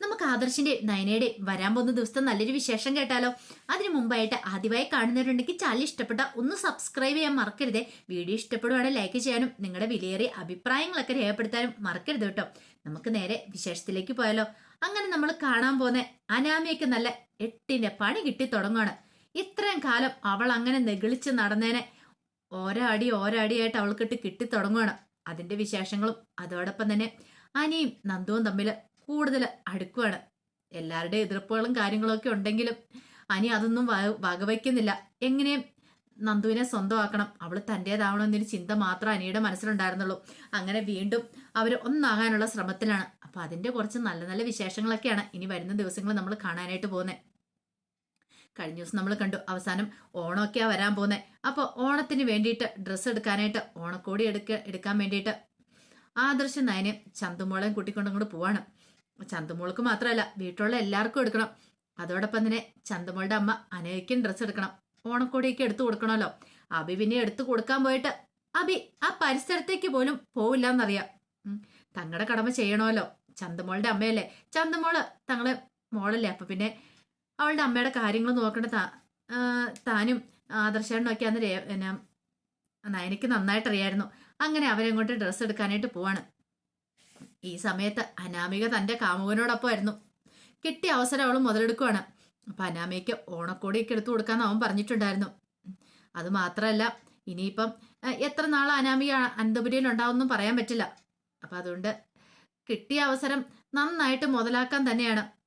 നമുക്ക് ആദർശിന്റെ നയനയുടെ വരാൻ പോകുന്ന ദിവസത്തെ നല്ലൊരു വിശേഷം കേട്ടാലോ? അതിനു മുമ്പായിട്ട് ആദ്യമായി കാണുന്നവരുണ്ടെങ്കിൽ ചാനൽ ഇഷ്ടപ്പെട്ട ഒന്ന് സബ്സ്ക്രൈബ് ചെയ്യാൻ മറക്കരുത്. വീഡിയോ ഇഷ്ടപ്പെടുവാണെങ്കിൽ ലൈക്ക് ചെയ്യാനും നിങ്ങളുടെ വിലയേറിയ അഭിപ്രായങ്ങളൊക്കെ രേഖപ്പെടുത്താനും മറക്കരുത് കേട്ടോ. നമുക്ക് നേരെ വിശേഷത്തിലേക്ക് പോയാലോ? അങ്ങനെ നമ്മൾ കാണാൻ പോകുന്ന അനാമിയക്ക് നല്ല എട്ടിന്റെ പണി കിട്ടി തുടങ്ങുകയാണ് ഇത്രയും കാലം അവൾ അങ്ങനെ നെഗിളിച്ച് നടന്നേനെ ഓരോ അടി ഓരോ അടിയായിട്ട് അവൾക്കിട്ട് കിട്ടി തുടങ്ങുകയാണ് അതിന്റെ വിശേഷങ്ങളും അതോടൊപ്പം തന്നെ അനിയും നന്ദുവും തമ്മിൽ കൂടുതൽ അടുക്കുവാണ്. എല്ലാവരുടെയും എതിർപ്പുകളും കാര്യങ്ങളൊക്കെ ഉണ്ടെങ്കിലും അനി അതൊന്നും വകവയ്ക്കുന്നില്ല. എങ്ങനെയും നന്ദുവിനെ സ്വന്തമാക്കണം? അവൾ തന്റേതാവണമെന്നൊരു ചിന്ത മാത്രം അനിയുടെ മനസ്സിലുണ്ടായിരുന്നുള്ളൂ. അങ്ങനെ വീണ്ടും അവർ ഒന്നാകാനുള്ള ശ്രമത്തിലാണ്. അപ്പൊ അതിന്റെ കുറച്ച് നല്ല നല്ല വിശേഷങ്ങളൊക്കെയാണ് ഇനി വരുന്ന ദിവസങ്ങൾ നമ്മൾ കാണാനായിട്ട് പോകുന്നത് കഴിഞ്ഞ ദിവസം നമ്മൾ കണ്ടു അവസാനം ഓണമൊക്കെയാണ് വരാൻ പോകുന്നത് അപ്പോൾ ഓണത്തിന് വേണ്ടിയിട്ട് ഡ്രസ്സ് എടുക്കാനായിട്ട് ഓണക്കോടി എടുക്ക എടുക്കാൻ വേണ്ടിയിട്ട് ആദർശ നയനെ ചന്തുമോളെയും കൂട്ടിക്കൊണ്ടങ്ങോട്ട് പോവാണ്. ചന്തുമോൾക്ക് മാത്രമല്ല വീട്ടിലുള്ള എല്ലാവർക്കും എടുക്കണം. അതോടൊപ്പം തന്നെ ചന്തുമോളുടെ അമ്മ അനേക്കും ഡ്രസ്സ് എടുക്കണം. ഓണക്കോടിയൊക്കെ എടുത്തു കൊടുക്കണമല്ലോ. അബി പിന്നെ എടുത്തു കൊടുക്കാൻ പോയിട്ട് അബി ആ പരിസരത്തേക്ക് പോലും പോവില്ല എന്നറിയാം തങ്ങളുടെ കടമ ചെയ്യണമല്ലോ. ചന്തമോളുടെ അമ്മയല്ലേ? ചന്തുമോൾ തങ്ങളെ മോളല്ലേ? അപ്പൊ പിന്നെ അവളുടെ അമ്മയുടെ കാര്യങ്ങൾ നോക്കേണ്ട താനും ആദർശനൊക്കെ ഒക്കെ അന്ന് എന്നാ നയനയ്ക്ക് നന്നായിട്ട് അറിയായിരുന്നു അങ്ങനെ അവരെങ്ങോട്ട് ഡ്രസ്സ് എടുക്കാനായിട്ട് പോവാണ്. ഈ സമയത്ത് അനാമിക തന്റെ കാമുകനോടൊപ്പമായിരുന്നു. കിട്ടിയ അവസരം അവൾ മുതലെടുക്കുവാണ്. അപ്പൊ അനാമികയ്ക്ക് ഓണക്കോടിയൊക്കെ എടുത്തു കൊടുക്കാന്ന് അവൻ പറഞ്ഞിട്ടുണ്ടായിരുന്നു. അത് മാത്രമല്ല ഇനിയിപ്പം എത്ര നാൾ അനാമിക അനന്തപുരിയിൽ ഉണ്ടാവുമെന്നും പറയാൻ പറ്റില്ല. അപ്പൊ അതുകൊണ്ട് കിട്ടിയ അവസരം നന്നായിട്ട് മുതലാക്കാൻ തന്നെയാണ്.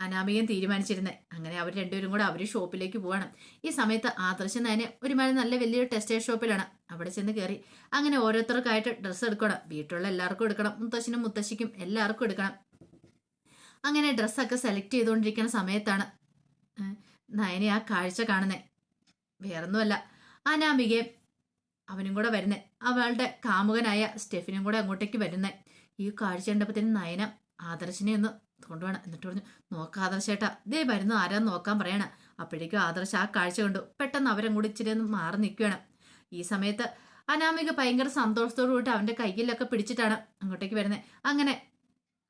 അനാമികൻ തീരുമാനിച്ചിരുന്നത് അങ്ങനെ അവർ രണ്ടുപേരും കൂടെ അവർ ഷോപ്പിലേക്ക് പോവാണ്. ഈ സമയത്ത് ആദർശൻ തന്നെ ഒരുമാതിരി നല്ല വലിയൊരു ടെക്സ്റ്റൈൽ ഷോപ്പിലാണ്. അവിടെ ചെന്ന് കയറി അങ്ങനെ ഓരോരുത്തർക്കായിട്ട് ഡ്രസ്സ് എടുക്കണം. വീട്ടിലുള്ള എല്ലാവർക്കും എടുക്കണം. മുത്തശ്ശനും മുത്തശ്ശിക്കും എല്ലാവർക്കും എടുക്കണം. അങ്ങനെ ഡ്രസ്സൊക്കെ സെലക്ട് ചെയ്തുകൊണ്ടിരിക്കുന്ന സമയത്താണ് നയനെ ആ കാഴ്ച കാണുന്നത് വേറൊന്നുമല്ല. അനാമികയും അവനും കൂടെ വരുന്നത് അവളുടെ കാമുകനായ സ്റ്റെഫിനും കൂടെ അങ്ങോട്ടേക്ക് വരുന്നത് ഈ കാഴ്ച കണ്ടപ്പോഴത്തേനും നയന ആദർശിനെ ഒന്ന് കൊണ്ടുപോകണം എന്നിട്ട് പറഞ്ഞു നോക്ക ആദർശേട്ടാ ദേ വരുന്നു ആരാന്ന് നോക്കാൻ പറയണ. അപ്പോഴേക്കും ആദർശ ആ കാഴ്ച കണ്ടു. പെട്ടെന്ന് അവരും കൂടി ഇച്ചിരി ഒന്ന് മാറി നിൽക്കുകയാണ്. ഈ സമയത്ത് അനാമിക ഭയങ്കര സന്തോഷത്തോടു കൂടി അവന്റെ കയ്യിലൊക്കെ പിടിച്ചിട്ടാണ് അങ്ങോട്ടേക്ക് വരുന്നത്. അങ്ങനെ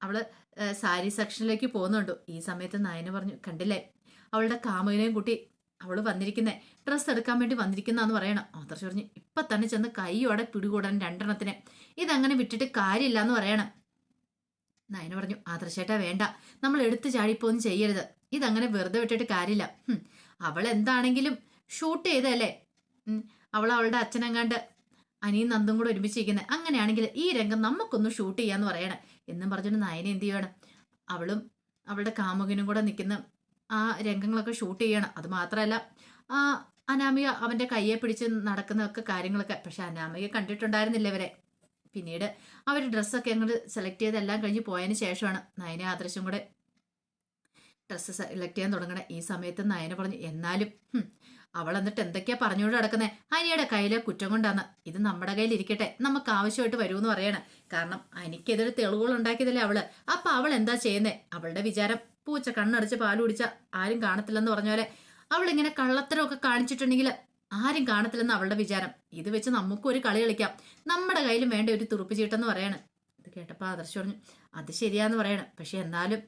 അവൾ സാരി സെക്ഷനിലേക്ക് പോകുന്നുണ്ട്. ഈ സമയത്ത് നയന പറഞ്ഞു കണ്ടില്ലേ? അവളുടെ കാമുകനെയും കൂട്ടി അവൾ വന്നിരിക്കുന്നേ. ഡ്രസ്സ് എടുക്കാൻ വേണ്ടി വന്നിരിക്കുന്നതെന്ന് പറയണം. ആദർശ് പറഞ്ഞു ഇപ്പൊ തന്നെ ചെന്ന് കൈയോടെ പിടികൂടാൻ രണ്ടെണ്ണത്തിന്. ഇതങ്ങനെ വിട്ടിട്ട് കാര്യമില്ല എന്ന് പറയണം. നയന പറഞ്ഞു ആദർശേട്ടാ വേണ്ട. നമ്മൾ എടുത്തു ചാടിപ്പോന്നും ചെയ്യരുത്. ഇതങ്ങനെ വെറുതെ വിട്ടിട്ട് കാര്യമില്ല. അവൾ എന്താണെങ്കിലും ഷൂട്ട് ചെയ്തല്ലേ അവൾ അവളുടെ അച്ഛനെങ്ങാണ്ട് അനിയും നന്ദും കൂടെ ഒരുമിച്ചിരിക്കുന്നത് അങ്ങനെയാണെങ്കിൽ ഈ രംഗം നമുക്കൊന്ന് ഷൂട്ട് ചെയ്യാന്ന് പറയണം. എന്നും പറഞ്ഞിട്ട് നയന എന്ത് ചെയ്യണം? അവളും അവളുടെ കാമുകനും കൂടെ നിൽക്കുന്ന ആ രംഗങ്ങളൊക്കെ ഷൂട്ട് ചെയ്യണം. അത് മാത്രമല്ല അനാമിക അവന്റെ കയ്യെ പിടിച്ച് നടക്കുന്നതൊക്കെ കാര്യങ്ങളൊക്കെ. പക്ഷെ അനാമിക കണ്ടിട്ടുണ്ടായിരുന്നില്ല ഇവരെ. പിന്നീട് അവർ ഡ്രസ്സൊക്കെ അങ്ങോട്ട് സെലക്ട് ചെയ്തെല്ലാം കഴിഞ്ഞ് പോയതിന് ശേഷമാണ് നയന ആദർശം കൂടെ ഡ്രസ്സ് സെലക്ട് ചെയ്യാൻ തുടങ്ങണേ. ഈ സമയത്ത് നയന പറഞ്ഞു എന്നാലും അവൾ എന്നിട്ട് എന്തൊക്കെയാ പറഞ്ഞുകൊണ്ട് നടക്കുന്നത് അനിയുടെ കയ്യിലെ കുറ്റം കൊണ്ടാണ് ഇത് നമ്മുടെ കയ്യിൽ ഇരിക്കട്ടെ. നമുക്ക് ആവശ്യമായിട്ട് വരുമെന്ന് പറയണം. കാരണം അനിക്കെതിരെ തെളിവുകൾ ഉണ്ടാക്കിയതല്ലേ അവൾ. അപ്പൊ അവൾ എന്താ ചെയ്യുന്നേ? അവളുടെ വിചാരം പൂച്ച കണ്ണടച്ച് പാലുടിച്ച ആരും കാണത്തില്ലെന്ന് പറഞ്ഞ പോലെ അവൾ ഇങ്ങനെ കള്ളത്തരമൊക്കെ കാണിച്ചിട്ടുണ്ടെങ്കിൽ ആരും കാണത്തില്ലെന്ന് അവളുടെ വിചാരം. ഇത് വെച്ച് നമുക്കും ഒരു കളി കളിക്കാം. നമ്മുടെ കയ്യിലും വേണ്ട ഒരു തുറുപ്പ് ചീട്ടെന്ന് പറയാണ്. ഇത് കേട്ടപ്പോൾ ആദർശ് പറഞ്ഞു അത് ശരിയാന്ന് പറയണം. പക്ഷെ എന്നാലും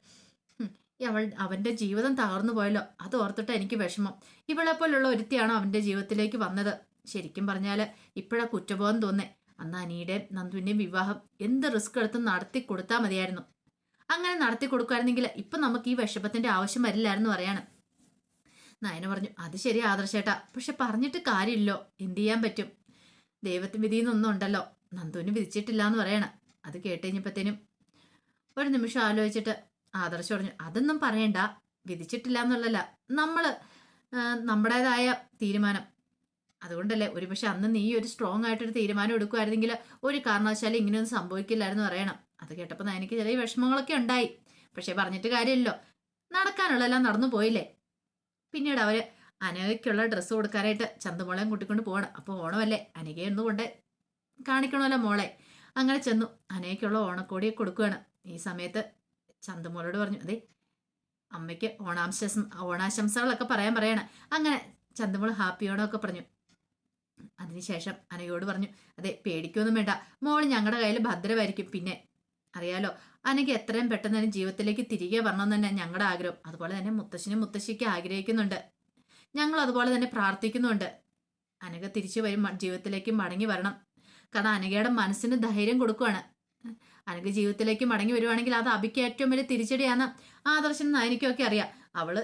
അവൾ അവന്റെ ജീവിതം തകർന്നു പോയല്ലോ. അത് ഓർത്തിട്ട് എനിക്ക് വിഷമം. ഇവളെ പോലുള്ള ഒരുത്തിയാണോ അവന്റെ ജീവിതത്തിലേക്ക് വന്നത്? ശരിക്കും പറഞ്ഞാൽ ഇപ്പോഴാ കുറ്റബോധം തോന്നേ. അന്ന് അനിയുടെയും നന്ദുവിന്റെയും വിവാഹം എന്ത് റിസ്ക് എടുത്ത് നടത്തി കൊടുത്താൽ മതിയായിരുന്നു. അങ്ങനെ നടത്തി കൊടുക്കുമായിരുന്നെങ്കിൽ ഇപ്പൊ നമുക്ക് ഈ വിഷമത്തിന്റെ ആവശ്യം വരില്ലായിരുന്നു പറയാണ്. നയന പറഞ്ഞു അത് ശരി ആദർശേട്ടാ പക്ഷെ പറഞ്ഞിട്ട് കാര്യമില്ലോ എന്ത് ചെയ്യാൻ പറ്റും? ദൈവത്തിന് വിധിന്നൊന്നും ഉണ്ടല്ലോ നന്ദുവിന് വിധിച്ചിട്ടില്ല എന്ന് പറയണം അത് കേട്ടുകഴിഞ്ഞപ്പത്തേനും ഒരു നിമിഷം ആലോചിച്ചിട്ട് ആദർശ് പറഞ്ഞു അതൊന്നും പറയണ്ട വിധിച്ചിട്ടില്ല എന്നുള്ളല്ല നമ്മൾ ആ, നമ്മുടേതായ തീരുമാനം. അതുകൊണ്ടല്ലേ ഒരു പക്ഷെ അന്ന് നീ ഒരു സ്ട്രോങ് ആയിട്ടൊരു തീരുമാനം എടുക്കുമായിരുന്നെങ്കിൽ ഒരു കാരണവശാലും ഇങ്ങനെയൊന്നും സംഭവിക്കില്ലായിരുന്നു പറയണം. അത് കേട്ടപ്പോൾ എനിക്ക് ചെറിയ വിഷമങ്ങളൊക്കെ ഉണ്ടായി. പക്ഷെ പറഞ്ഞിട്ട് കാര്യമില്ലല്ലോ നടക്കാനുള്ളതെല്ലാം നടന്നു പോയില്ലേ പിന്നീട് അവർ അനഘയ്ക്കുള്ള ഡ്രസ്സ് കൊടുക്കാനായിട്ട് ചന്തമോളെയും കൂട്ടിക്കൊണ്ട് പോകണം അപ്പോൾ ഓണമല്ലേ? അനഘയൊന്നും കൊണ്ട് കാണിക്കണമല്ലോ മോളെ. അങ്ങനെ ചെന്നു. അനഘയ്ക്കുള്ള ഓണക്കോടിയെ കൊടുക്കുകയാണ് ഈ സമയത്ത് ചന്തമോളോട് പറഞ്ഞു അതെ അമ്മയ്ക്ക് ഓണാംശ ഓണാശംസകളൊക്കെ പറയാൻ പറയണം. അങ്ങനെ ചന്തമോൾ ഹാപ്പി ഓണമൊക്കെ പറഞ്ഞു. അതിനുശേഷം അനയോട് പറഞ്ഞു അതെ പേടിക്കൊന്നും വേണ്ട. മോൾ ഞങ്ങളുടെ കയ്യിൽ ഭദ്രമായിരിക്കും. പിന്നെ അറിയാലോ? അനക്ക് എത്രയും പെട്ടെന്ന് തന്നെ ജീവിതത്തിലേക്ക് തിരികെ വരണമെന്ന് തന്നെ ഞങ്ങളുടെ ആഗ്രഹം. അതുപോലെ തന്നെ മുത്തശ്ശനും മുത്തശ്ശിക്ക് ആഗ്രഹിക്കുന്നുണ്ട്. ഞങ്ങൾ അതുപോലെ തന്നെ പ്രാർത്ഥിക്കുന്നുണ്ട്. അനക തിരിച്ചു വരും ജീവിതത്തിലേക്ക് മടങ്ങി വരണം. കാരണം അനകയുടെ മനസ്സിന് ധൈര്യം കൊടുക്കുവാണ്. അനക ജീവിതത്തിലേക്ക് മടങ്ങി വരുവാണെങ്കിൽ അത് അബിക്ക് ഏറ്റവും വലിയ തിരിച്ചടിയാണ്. ആദർശൻ എനിക്കൊക്കെ അറിയാം. അവൾ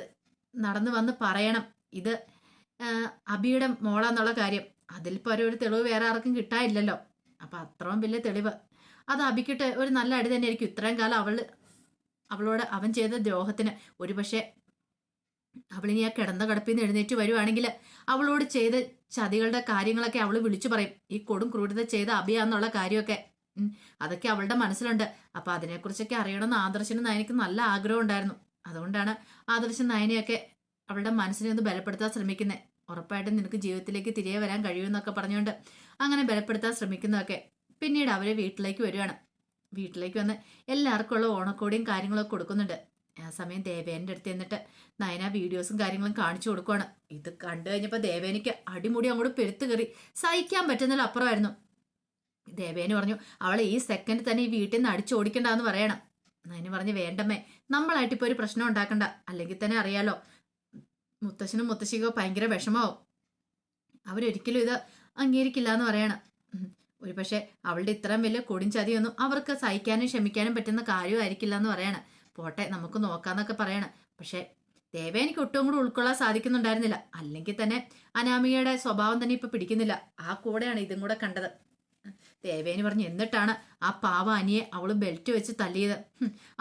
നടന്നു വന്ന് പറയണം. ഇത് അബിയുടെ മോളാന്നുള്ള കാര്യം. അതിൽ ഒരു തെളിവ് വേറെ ആർക്കും കിട്ടാനില്ലല്ലോ. അപ്പൊ അത്രയും വലിയ തെളിവ്. അത് അബിക്കിട്ട് ഒരു നല്ല അടി തന്നെയായിരിക്കും. ഇത്രയും കാലം അവൾ അവളോട് അവൻ ചെയ്ത ദ്രോഹത്തിന്. ഒരുപക്ഷെ അവളിനി ആ കിടന്ന കിടപ്പിൽ നിന്ന് എഴുന്നേറ്റ് വരുവാണെങ്കിൽ അവളോട് ചെയ്ത ചതികളുടെ കാര്യങ്ങളൊക്കെ അവൾ വിളിച്ചു പറയും. ഈ കൊടും ക്രൂരത ചെയ്ത അഭിയാന്നുള്ള കാര്യമൊക്കെ. അതൊക്കെ അവളുടെ മനസ്സിലുണ്ട്. അപ്പൊ അതിനെക്കുറിച്ചൊക്കെ അറിയണമെന്ന് ആദർശന് നയനക്ക് നല്ല ആഗ്രഹം ഉണ്ടായിരുന്നു. അതുകൊണ്ടാണ് ആദർശൻ നയനയൊക്കെ അവളുടെ മനസ്സിനെ ഒന്ന് ബലപ്പെടുത്താൻ ശ്രമിക്കുന്നത് ഉറപ്പായിട്ടും നിനക്ക് ജീവിതത്തിലേക്ക് തിരികെ വരാൻ കഴിയുമെന്നൊക്കെ പറഞ്ഞുകൊണ്ട് അങ്ങനെ ബലപ്പെടുത്താൻ ശ്രമിക്കുന്നതൊക്കെ. പിന്നീട് അവരെ വീട്ടിലേക്ക് വരികയാണ്. വീട്ടിലേക്ക് വന്ന് എല്ലാവർക്കും ഉള്ള ഓണക്കോടിയും കാര്യങ്ങളൊക്കെ കൊടുക്കുന്നുണ്ട്. ആ സമയം ദേവേന്റെ അടുത്ത് എന്നിട്ട് നയന വീഡിയോസും കാര്യങ്ങളും കാണിച്ചു കൊടുക്കുവാണ്. ഇത് കണ്ടു കഴിഞ്ഞപ്പോൾ ദേവേനിക്ക് അടിമുടി അങ്ങോട്ട് പെരുത്ത് കയറി. സഹിക്കാൻ പറ്റുന്നതിൽ അപ്പുറമായിരുന്നു. ദേവേന് പറഞ്ഞു അവളെ ഈ സെക്കൻഡ് തന്നെ ഈ വീട്ടിൽ നിന്ന് അടിച്ചോടിക്കണ്ടെന്ന് പറയണം. നയന പറഞ്ഞു വേണ്ടമ്മേ നമ്മളായിട്ട് ഇപ്പോൾ ഒരു പ്രശ്നം ഉണ്ടാക്കണ്ട. അല്ലെങ്കിൽ തന്നെ അറിയാലോ മുത്തശ്ശനും മുത്തശ്ശിക്കോ ഭയങ്കര വിഷമാവും അവരൊരിക്കലും ഇത് അംഗീകരിക്കില്ല എന്ന് പറയണം. ഒരു പക്ഷേ അവളുടെ ഇത്രയും വലിയ കൊടുംചതിയൊന്നും അവർക്ക് സഹിക്കാനും ക്ഷമിക്കാനും പറ്റുന്ന കാര്യമായിരിക്കില്ല എന്ന് പറയണം. പോട്ടെ നമുക്ക് നോക്കാന്നൊക്കെ പറയണം. പക്ഷേ ദേവേനിക്ക് ഒട്ടും കൂടി ഉൾക്കൊള്ളാൻ സാധിക്കുന്നുണ്ടായിരുന്നില്ല. അല്ലെങ്കിൽ തന്നെ അനാമികയുടെ സ്വഭാവം തന്നെ ഇപ്പൊ പിടിക്കുന്നില്ല. ആ കൂടെയാണ് ഇതും കൂടെ കണ്ടത്. ദേവേനി പറഞ്ഞു എന്നിട്ടാണ് ആ പാവ അനിയെ അവൾ ബെൽറ്റ് വെച്ച് തല്ലിയത്.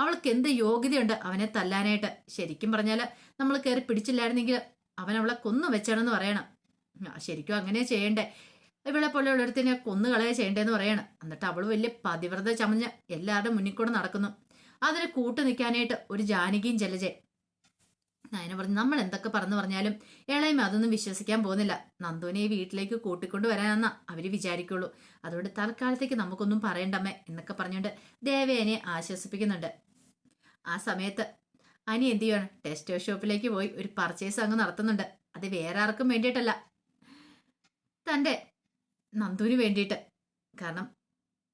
അവൾക്ക് എന്ത് യോഗ്യതയുണ്ട് അവനെ തല്ലാനായിട്ട്? ശരിക്കും പറഞ്ഞാൽ നമ്മൾ കയറി പിടിച്ചില്ലായിരുന്നെങ്കിൽ അവൻ അവളെ കൊന്നു വെച്ചാണെന്ന് പറയണം. ശരിക്കും അങ്ങനെ ചെയ്യണ്ടേ? ഇവളെ പോലെ ഉള്ളൊരുത്തിനെ കൊന്നു കളയാ ചെയ്യണ്ടേന്ന് പറയാണ്. എന്നിട്ട് അവൾ വലിയ പതിവ്രത ചമഞ്ഞ് എല്ലാവരുടെ മുന്നിൽ കൂടെ നടക്കുന്നു. അതിന് കൂട്ടു നിൽക്കാനായിട്ട് ഒരു ജാനകിയും ജലജെ നയന പറഞ്ഞു നമ്മൾ എന്തൊക്കെ പറഞ്ഞു പറഞ്ഞാലും ഇളയമ അതൊന്നും വിശ്വസിക്കാൻ പോകുന്നില്ല. നന്ദുവിനെ ഈ വീട്ടിലേക്ക് കൂട്ടിക്കൊണ്ട് വരാനെന്നാ അവർ വിചാരിക്കുള്ളൂ. അതുകൊണ്ട് തൽക്കാലത്തേക്ക് നമുക്കൊന്നും പറയണ്ടമ്മേ എന്നൊക്കെ പറഞ്ഞുകൊണ്ട് ദേവേനെ ആശ്വസിപ്പിക്കുന്നുണ്ട്. ആ സമയത്ത് അനി എന്ത് ചെയ്യണം ടെക്സ്റ്റൈൽ ഷോപ്പിലേക്ക് പോയി ഒരു പർച്ചേസ് അങ്ങ് നടത്തുന്നുണ്ട്. അത് വേറെ ആർക്കും വേണ്ടിയിട്ടല്ല. തന്റെ നന്ദുവിന് വേണ്ടിയിട്ട്. കാരണം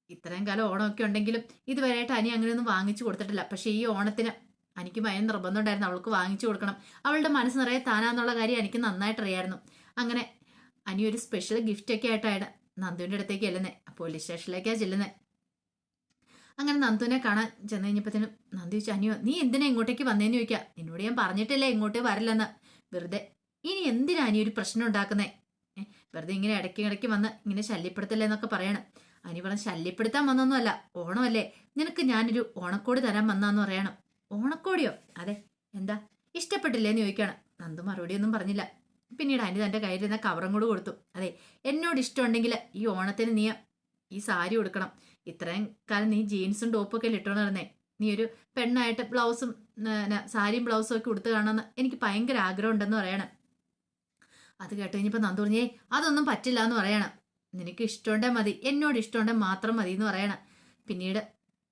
ഇത്രയും കാലം ഓണമൊക്കെ ഉണ്ടെങ്കിലും ഇതുവരെയായിട്ട് അനി അങ്ങനെയൊന്നും വാങ്ങിച്ചു കൊടുത്തിട്ടില്ല. പക്ഷേ ഈ ഓണത്തിന് എനിക്ക് ഭയം നിർബന്ധമുണ്ടായിരുന്നു അവൾക്ക് വാങ്ങിച്ചു കൊടുക്കണം. അവളുടെ മനസ്സ് നിറയെ താനാന്നുള്ള കാര്യം എനിക്ക് നന്നായിട്ട് അറിയായിരുന്നു അങ്ങനെ അനി ഒരു സ്പെഷ്യൽ ഗിഫ്റ്റ് ഒക്കെ ആയിട്ടാണ് നന്ദുവിന്റെ അടുത്തേക്ക് ചെല്ലുന്നത് പോലീസ് സ്റ്റേഷനിലേക്കാണ് ചെല്ലുന്നത് അങ്ങനെ നന്ദുവിനെ കാണാൻ ചെന്ന് കഴിഞ്ഞപ്പോഴത്തേനും നന്ദു ചോദിച്ചു അനിയോ നീ എന്തിനാ ഇങ്ങോട്ടേക്ക് വന്നേന്ന് ചോദിക്കാം? നിന്നോട് ഞാൻ പറഞ്ഞിട്ടില്ലേ ഇങ്ങോട്ട് വരില്ലെന്ന്. വെറുതെ ഇനി എന്തിനാ അനി ഒരു പ്രശ്നം ഉണ്ടാക്കുന്നേ? വെറുതെ ഇങ്ങനെ ഇടയ്ക്ക് ഇടയ്ക്ക് വന്ന് ഇങ്ങനെ ശല്യപ്പെടുത്തല്ലേ എന്നൊക്കെ പറയണം. അനി പറഞ്ഞ ശല്യപ്പെടുത്താൻ വന്നൊന്നുമല്ല. ഓണമല്ലേ? നിനക്ക് ഞാനൊരു ഓണക്കോടി തരാൻ വന്നാന്ന് പറയണം. ഓണക്കോടിയോ? അതെ. എന്താ? ഇഷ്ടപ്പെട്ടില്ലേന്ന് ചോദിക്കണം. നന്ദു മറുപടിയൊന്നും പറഞ്ഞില്ല. പിന്നീട് അനി തന്റെ കയ്യിലിരുന്ന കവറും കൂടെ കൊടുത്തു. അതെ എന്നോട് ഇഷ്ടമുണ്ടെങ്കിൽ ഈ ഓണത്തിന് നീ ഈ സാരി കൊടുക്കണം ഇത്രയും കാലം നീ ജീൻസും ടോപ്പും ഒക്കെ ഇട്ടോണ്ട് നടന്നേ? നീ ഒരു പെണ്ണായിട്ട് ബ്ലൗസും സാരിയും ബ്ലൗസും ഒക്കെ കൊടുത്തു കാണണമെന്ന് എനിക്ക് ഭയങ്കര ആഗ്രഹം ഉണ്ടെന്ന് പറയണം. അത് കേട്ട് കഴിഞ്ഞപ്പോൾ നന്ദു പറഞ്ഞേ അതൊന്നും പറ്റില്ല എന്ന് പറയണം. നിനക്ക് ഇഷ്ടമുണ്ടേ മതി. എന്നോട് ഇഷ്ടമുണ്ടേ മാത്രം മതി എന്ന് പറയണം. പിന്നീട്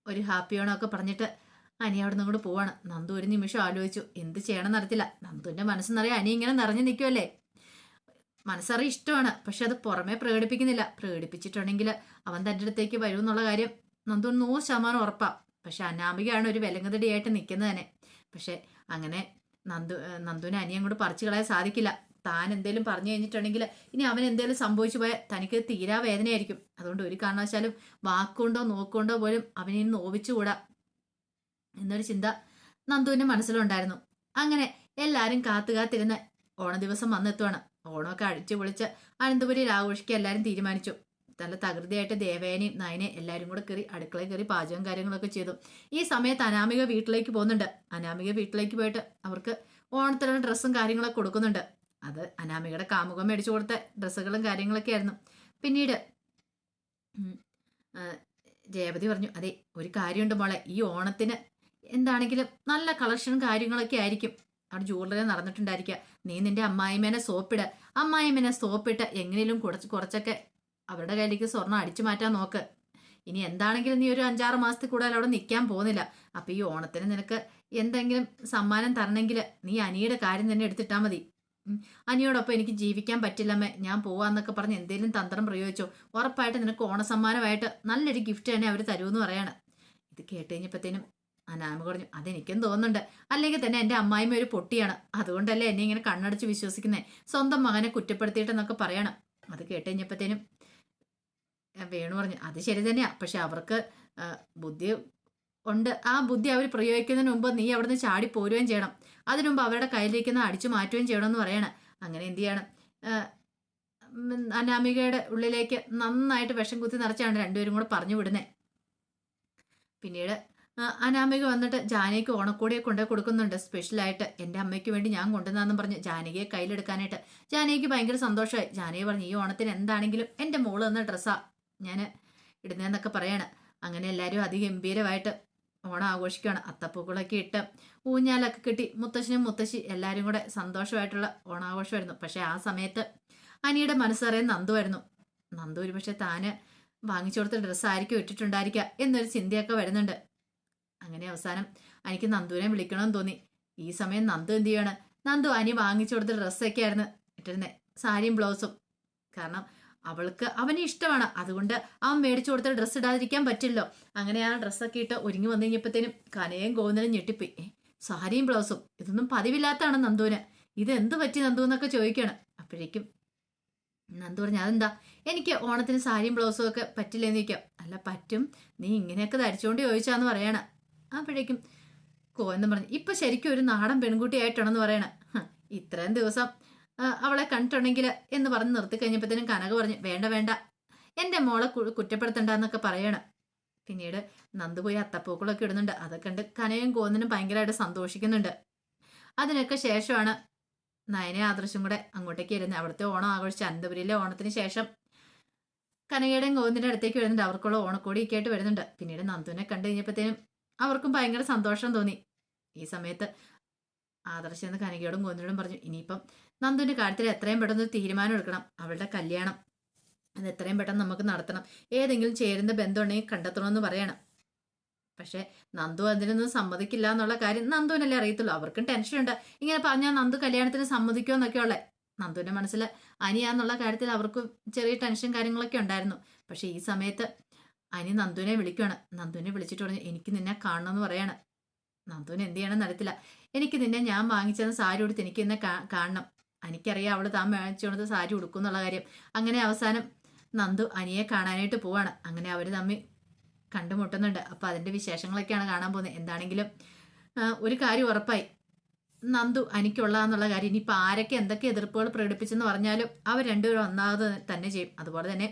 ഒരു ഹാപ്പി ഓണമൊക്കെ പറഞ്ഞിട്ട് അനി അവിടെ നിന്ന് കൂടെ പോവാണ്. നന്ദു ഒരു നിമിഷം ആലോചിച്ചു. എന്ത് ചെയ്യണം നടത്തില്ല നന്ദുവിന്റെ മനസ്സെന്നറിയാം അനി ഇങ്ങനെ നിറഞ്ഞു നിൽക്കുമല്ലേ മനസ്സറി ഇഷ്ടമാണ്. പക്ഷെ അത് പുറമേ പ്രകടിപ്പിക്കുന്നില്ല. പ്രകടിപ്പിച്ചിട്ടുണ്ടെങ്കിൽ അവൻ തന്റെ അടുത്തേക്ക് വരും എന്നുള്ള കാര്യം നന്ദു നൂറ് ശതമാനം ഉറപ്പാ. പക്ഷെ അനാമികയാണ് ഒരു വിലങ്ങതടിയായിട്ട് നിൽക്കുന്നത് തന്നെ. പക്ഷെ അങ്ങനെ നന്ദു നന്ദുവിനെ അനിയും കൂടെ പറിച്ചു കളയാൻ സാധിക്കില്ല. താൻ എന്തേലും പറഞ്ഞു കഴിഞ്ഞിട്ടുണ്ടെങ്കിൽ ഇനി അവൻ എന്തേലും സംഭവിച്ചു പോയാൽ തനിക്ക് തീരാ വേദനയായിരിക്കും. അതുകൊണ്ട് ഒരു കാരണവശാലും വാക്കുകൊണ്ടോ നോക്കുകൊണ്ടോ പോലും അവനെ നോവിച്ചുകൂടാ. എന്നൊരു ചിന്ത നന്ദുവിന്റെ മനസ്സിലുണ്ടായിരുന്നു. അങ്ങനെ എല്ലാരും കാത്തു കാത്തിരുന്ന് ഓണ ദിവസം വന്നെത്തുവാണ്. ഓണമൊക്കെ അടിച്ചു പൊളിച്ച് അനന്തപുരിയിൽ ആഘോഷിക്കാൻ എല്ലാവരും തീരുമാനിച്ചു. നല്ല തകൃതിയായിട്ട് ദേവേനയും നയനെ എല്ലാവരും കൂടെ കയറി അടുക്കളയിൽ കയറി പാചകം കാര്യങ്ങളൊക്കെ ചെയ്തു. ഈ സമയത്ത് അനാമിക വീട്ടിലേക്ക് പോകുന്നുണ്ട്. അനാമിക വീട്ടിലേക്ക് പോയിട്ട് അവർക്ക് ഓണത്തിനുള്ള ഡ്രസ്സും കാര്യങ്ങളൊക്കെ കൊടുക്കുന്നുണ്ട്. അത് അനാമികയുടെ കാമുകം മേടിച്ചു കൊടുത്ത ഡ്രസ്സുകളും കാര്യങ്ങളൊക്കെ ആയിരുന്നു. പിന്നീട് രേവതി പറഞ്ഞു അതെ ഒരു കാര്യമുണ്ട് മോളെ ഈ ഓണത്തിന് എന്താണെങ്കിലും നല്ല കളക്ഷനും കാര്യങ്ങളൊക്കെ ആയിരിക്കും. അവിടെ ജൂവലറി നടന്നിട്ടുണ്ടായിരിക്കുക. നീ നിന്റെ അമ്മായിമേനെ സോപ്പിട. അമ്മായിമേനെ സോപ്പിട്ട് എങ്ങനെയും കുറച്ച് കുറച്ചൊക്കെ അവരുടെ കയ്യിലേക്ക് സ്വർണം അടിച്ചു മാറ്റാൻ നോക്ക്. ഇനി എന്താണെങ്കിലും നീ ഒരു അഞ്ചാറ് മാസത്തിൽ കൂടുതൽ അവിടെ നിൽക്കാൻ പോകുന്നില്ല. അപ്പൊ ഈ ഓണത്തിന് നിനക്ക് എന്തെങ്കിലും സമ്മാനം തരണമെങ്കിൽ നീ അനിയുടെ കാര്യം തന്നെ എടുത്തിട്ടാൽ മതി. അനിയോടൊപ്പം എനിക്ക് ജീവിക്കാൻ പറ്റില്ലമ്മേ. ഞാൻ പോവാന്നൊക്കെ പറഞ്ഞ് എന്തെങ്കിലും തന്ത്രം പ്രയോഗിച്ചോ. ഉറപ്പായിട്ട് നിനക്ക് ഓണസമ്മാനമായിട്ട് നല്ലൊരു ഗിഫ്റ്റ് തന്നെ അവർ തരുമെന്ന് പറയാണ്. ഇത് കേട്ട് കഴിഞ്ഞപ്പോഴത്തേനും അനാമ പറഞ്ഞു അതെനിക്കും തോന്നുന്നുണ്ട്. അല്ലെങ്കിൽ തന്നെ എന്റെ അമ്മായിമ്മ ഒരു പൊട്ടിയാണ്. അതുകൊണ്ടല്ലേ എന്നെ ഇങ്ങനെ കണ്ണടച്ച് വിശ്വസിക്കുന്നേ? സ്വന്തം മകനെ കുറ്റപ്പെടുത്തിയിട്ടെന്നൊക്കെ പറയണം. അത് കേട്ട് കഴിഞ്ഞപ്പോഴത്തേനും വേണു പറഞ്ഞു അത് ശരി തന്നെയാ. പക്ഷെ അവർക്ക് ബുദ്ധി ഉണ്ട്. ആ ബുദ്ധി അവർ പ്രയോഗിക്കുന്നതിന് മുമ്പ് നീ അവിടുന്ന് ചാടി പോരുകയും ചെയ്യണം. അതിനു മുമ്പ് അവരുടെ കയ്യിലിരിക്കുന്ന അടിച്ചു മാറ്റുകയും ചെയ്യണമെന്ന് പറയണം. അങ്ങനെ എന്ത് ചെയ്യണം? അനാമികയുടെ ഉള്ളിലേക്ക് നന്നായിട്ട് വിഷം കുത്തി നിറച്ചാണ് രണ്ടുപേരും കൂടെ പറഞ്ഞു വിടുന്നത് പിന്നീട് അനാമിക വന്നിട്ട് ജാനകിക്ക് ഓണക്കോടിയെ കൊണ്ടു കൊടുക്കുന്നുണ്ട്. സ്പെഷ്യലായിട്ട് എന്റെ അമ്മയ്ക്ക് വേണ്ടി ഞാൻ കൊണ്ടുവന്നാന്നും പറഞ്ഞ് ജാനകിയെ കയ്യിലെടുക്കാനായിട്ട്. ജാനകിക്ക് ഭയങ്കര സന്തോഷമായി. ജാനകി പറഞ്ഞു ഈ ഓണത്തിന് എന്താണെങ്കിലും എന്റെ മോൾ തന്ന ഡ്രസ്സാ. ഞാൻ ഇടുന്നതെന്നൊക്കെ പറയാണ്. അങ്ങനെ എല്ലാവരും അതിഗംഭീരമായിട്ട് ഓണം ആഘോഷിക്കുകയാണ് അത്തപ്പൂക്കളൊക്കെ ഇട്ട് ഊഞ്ഞാലൊക്കെ കിട്ടി മുത്തശ്ശനും മുത്തശ്ശി എല്ലാവരും കൂടെ സന്തോഷമായിട്ടുള്ള ഓണാഘോഷമായിരുന്നു. പക്ഷേ ആ സമയത്ത് അനിയുടെ മനസ്സറിയാൻ നന്ദുവായിരുന്നു നന്ദു ഒരു പക്ഷെ താന് വാങ്ങിച്ചു കൊടുത്ത ഡ്രസ്സായിരിക്കും ഇട്ടിട്ടുണ്ടായിരിക്കുക എന്നൊരു ചിന്തയൊക്കെ വരുന്നുണ്ട്. അങ്ങനെ അവസാനം എനിക്ക് നന്ദുവിനെ വിളിക്കണമെന്ന് തോന്നി. ഈ സമയം നന്ദു എന്ത് ചെയ്യാണ്? നന്ദു അനി വാങ്ങിച്ചു കൊടുത്ത ഡ്രസ്സൊക്കെ ആയിരുന്നു ഇട്ടിരുന്നത് സാരിയും ബ്ലൗസും. കാരണം അവൾക്ക് അവന് ഇഷ്ടമാണ്. അതുകൊണ്ട് അവൻ മേടിച്ചു കൊടുത്ത ഡ്രസ്സ് ഇടാതിരിക്കാൻ പറ്റില്ലോ അങ്ങനെ ആ ഡ്രസ്സൊക്കെ ഇട്ട് ഒരുങ്ങി വന്നു കഴിഞ്ഞപ്പോഴത്തേനും കനയും ഗോവിന്ദനും ഞെട്ടിപ്പോയി. സാരിയും ബ്ലൗസും? ഇതൊന്നും പതിവില്ലാത്തതാണ് നന്ദുവിന്. ഇത് എന്ത് പറ്റി നന്ദു എന്നൊക്കെ ചോദിക്കുകയാണ്. അപ്പോഴേക്കും നന്ദു പറഞ്ഞു അതെന്താ? എനിക്ക് ഓണത്തിന് സാരിയും ബ്ലൗസും ഒക്കെ പറ്റില്ലെന്ന് ചോദിക്കാം. അല്ല പറ്റും. നീ ഇങ്ങനെയൊക്കെ ധരിച്ചുകൊണ്ട് ചോദിച്ചാന്ന് പറയണ. അപ്പോഴേക്കും കോയെന്ന് പറഞ്ഞു ഇപ്പൊ ശരിക്കും ഒരു നാടൻ പെൺകുട്ടിയായിട്ടാണെന്ന് പറയണ. "ഹ്, ഇത്രയും ദിവസം അവളെ കണ്ടിട്ടുണ്ടെങ്കിൽ എന്ന് പറഞ്ഞ് നിർത്തി കഴിഞ്ഞപ്പോഴത്തേനും കനക പറഞ്ഞു വേണ്ട വേണ്ട. എന്റെ മോളെ കുറ്റപ്പെടുത്തണ്ടെന്നൊക്കെ പറയണം. പിന്നീട് നന്ദു പോയി അത്തപ്പൂക്കളൊക്കെ ഇടുന്നുണ്ട്. അതൊക്കെ കണ്ട് കനയും കോന്നിനും ഭയങ്കരമായിട്ട് സന്തോഷിക്കുന്നുണ്ട്. അതിനൊക്കെ ശേഷമാണ് നയനെ ആദർശം കൂടെ അങ്ങോട്ടേക്ക് വരുന്നത്. അവിടുത്തെ ഓണം ആഘോഷിച്ച അനന്തപുരിയിലെ ഓണത്തിന് ശേഷം കനകയുടെയും ഗോവിന്ദിന്റെ അടുത്തേക്ക് വരുന്നുണ്ട്. അവർക്കുള്ള ഓണക്കോടിയൊക്കെ ആയിട്ട് വരുന്നുണ്ട്. പിന്നീട് നന്ദുവിനെ കണ്ടു കഴിഞ്ഞപ്പോഴത്തേനും അവർക്കും ഭയങ്കര സന്തോഷം തോന്നി. ഈ സമയത്ത് ആദർശം എന്ന് കനകയോടും ഗോവിന്ദനോടും പറഞ്ഞു ഇനിയിപ്പം നന്ദുവിന്റെ കാര്യത്തിൽ എത്രയും പെട്ടെന്ന് ഒരു തീരുമാനം എടുക്കണം അവളുടെ കല്യാണം. അത് എത്രയും പെട്ടെന്ന് നമുക്ക് നടത്തണം. ഏതെങ്കിലും ചേരുന്ന ബന്ധമുണ്ടെങ്കിൽ കണ്ടെത്തണമെന്ന് പറയണം. പക്ഷേ നന്ദു അതിനൊന്നും സമ്മതിക്കില്ല എന്നുള്ള കാര്യം നന്ദുവിനല്ലേ അറിയത്തുള്ളൂ. അവർക്കും ടെൻഷനുണ്ട് ഇങ്ങനെ പറഞ്ഞാൽ നന്ദു കല്യാണത്തിന് സമ്മതിക്കുമോ എന്നൊക്കെ ഉള്ളേ. നന്ദുവിന്റെ മനസ്സിൽ അനിയാന്നുള്ള കാര്യത്തിൽ അവർക്ക് ചെറിയ ടെൻഷൻ കാര്യങ്ങളൊക്കെ ഉണ്ടായിരുന്നു. പക്ഷെ ഈ സമയത്ത് അനി നന്ദുവിനെ വിളിക്കുകയാണ് നന്ദുവിനെ വിളിച്ചിട്ട് പറഞ്ഞു എനിക്ക് നിന്നെ കാണണമെന്ന് പറയാണ്. നന്ദുവിന് എന്ത് ചെയ്യണം നടത്തില്ല എനിക്ക് നിന്നെ ഞാൻ വാങ്ങിച്ചെന്ന സാരി ഉടുത്ത് എനിക്ക് എന്നെ കാണണം. എനിക്കറിയാം അവൾ താൻ വാങ്ങിച്ചു കൊടുത്ത സാരി ഉടുക്കും എന്നുള്ള കാര്യം. അങ്ങനെ അവസാനം നന്ദു അനിയെ കാണാനായിട്ട് പോവാണ്. അങ്ങനെ അവർ തമ്മിൽ കണ്ടുമുട്ടുന്നുണ്ട്. അപ്പോൾ അതിന്റെ വിശേഷങ്ങളൊക്കെയാണ് കാണാൻ പോകുന്നത്. എന്താണെങ്കിലും ഒരു കാര്യം ഉറപ്പായി. നന്ദു അനിക്കുള്ളതെന്നുള്ള കാര്യം. ഇനിയിപ്പോൾ ആരൊക്കെ എന്തൊക്കെ എതിർപ്പുകൾ പ്രകടിപ്പിച്ചെന്ന് പറഞ്ഞാലും അവർ രണ്ടുപേരും ഒന്നാമത് തന്നെ ചെയ്യും. അതുപോലെ തന്നെ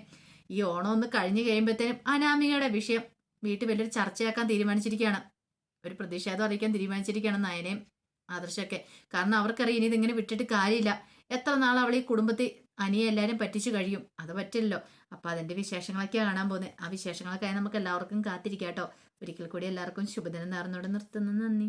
ഈ ഓണം ഒന്ന് കഴിഞ്ഞു കഴിയുമ്പോഴത്തേനും അനാമികയുടെ വിഷയം വീട്ടിൽ വലിയൊരു ചർച്ചയാക്കാൻ തീരുമാനിച്ചിരിക്കുകയാണ്. ഒരു പ്രതിഷേധം അറിയിക്കാൻ തീരുമാനിച്ചിരിക്കുകയാണ് നയനയും ആദർശമൊക്കെ കാരണം അവർക്കറിയാം ഇനി ഇതിങ്ങനെ വിട്ടിട്ട് കാര്യമില്ല. എത്ര നാൾ അവൾ ഈ കുടുംബത്തിൽ അനിയെ എല്ലാവരും പറ്റിച്ചു കഴിയും? അത് പറ്റില്ലല്ലോ. അപ്പോൾ അതിന്റെ വിശേഷങ്ങളൊക്കെ കാണാൻ പോകുന്നത് ആ വിശേഷങ്ങളൊക്കെ നമുക്ക് എല്ലാവർക്കും കാത്തിരിക്കാം കേട്ടോ ഒരിക്കൽ കൂടി എല്ലാവർക്കും ശുഭദിനം നേർന്നോടെ നിർത്തുന്നു. നന്ദി.